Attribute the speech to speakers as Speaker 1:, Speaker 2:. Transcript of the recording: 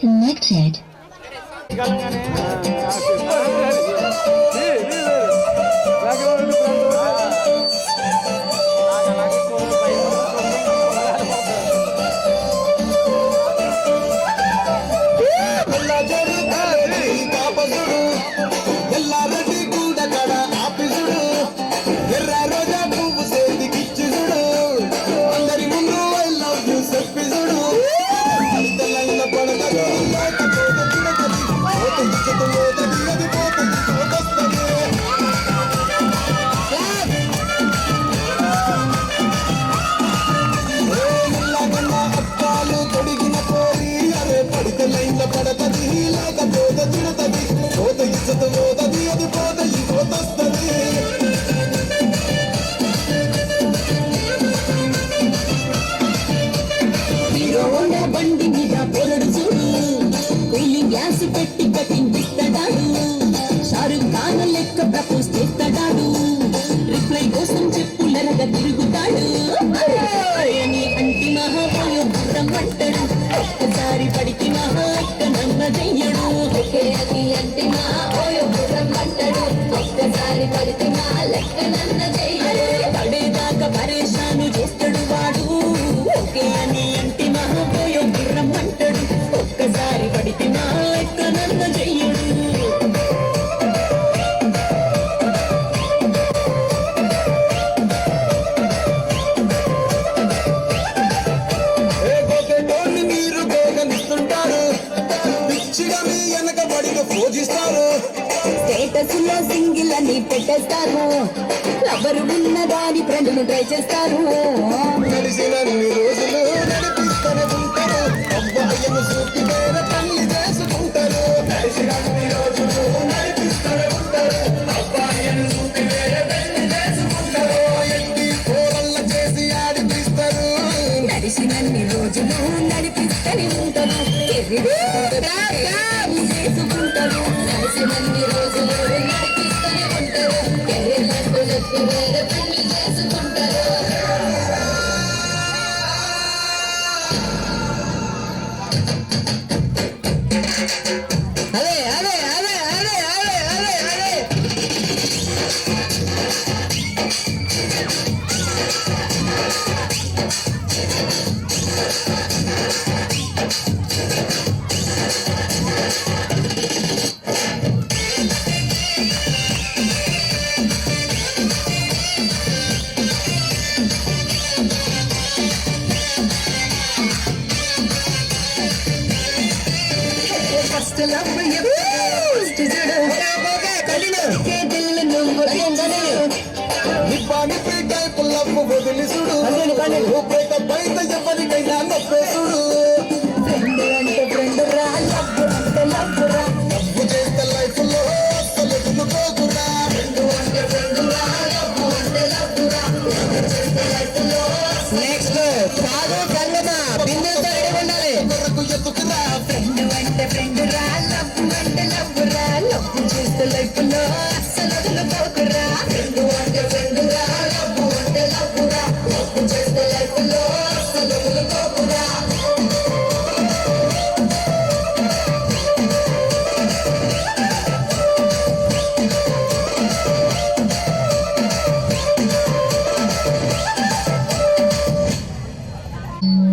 Speaker 1: Selected. Cooling పెట్టి cutting Shahrukh Khan లెక్క propose చేస్తాడాడు reply కోసం చెప్పులరగా తిరుగుతాడు. అంటి మహాబోయో గుర్రం అంటాడు ఒక్కసారి పడికి మహా ఇక్క నన్న చెయ్యడు అని అంటి మహాబోయో గుర్రం అంటాడు ఒక్కసారి పడికి మా లెక్క
Speaker 2: వెనక పడిగా పూజిస్తారు
Speaker 1: స్టేటస్లో సింగిల్ అని పెట్టేస్తారు లవరు ఉన్నదాని ఫ్రెండ్ను ట్రై చేస్తారు
Speaker 2: నడిచినన్ని రోజులు నడిపిస్తూనే ఉంటారు చేసుకుంటారు నడిచినన్ని రోజులు నడిపిస్తూనే ఉంటారు అబ్బాయిను చూపి వేరే పనులు చేసుకుంటారు ఎట్టి కూరల్ల చేసి ఆడిపిస్తారు.
Speaker 1: నడిచినన్ని రోజులు నడిపిస్తూనే ఉంటారు చేసుకుంటారు నడిచినన్ని రోజులు నడిపిస్తూనే ఉంటారు. కెరీర్లకు వేరే చేసుకుంటారు.
Speaker 2: అదే అదే అదే అదే అదే అదే. వదిలిసుడు బయట బయట ఎవరికైనా నెక్స్ట్ కాదు Mm-hmm.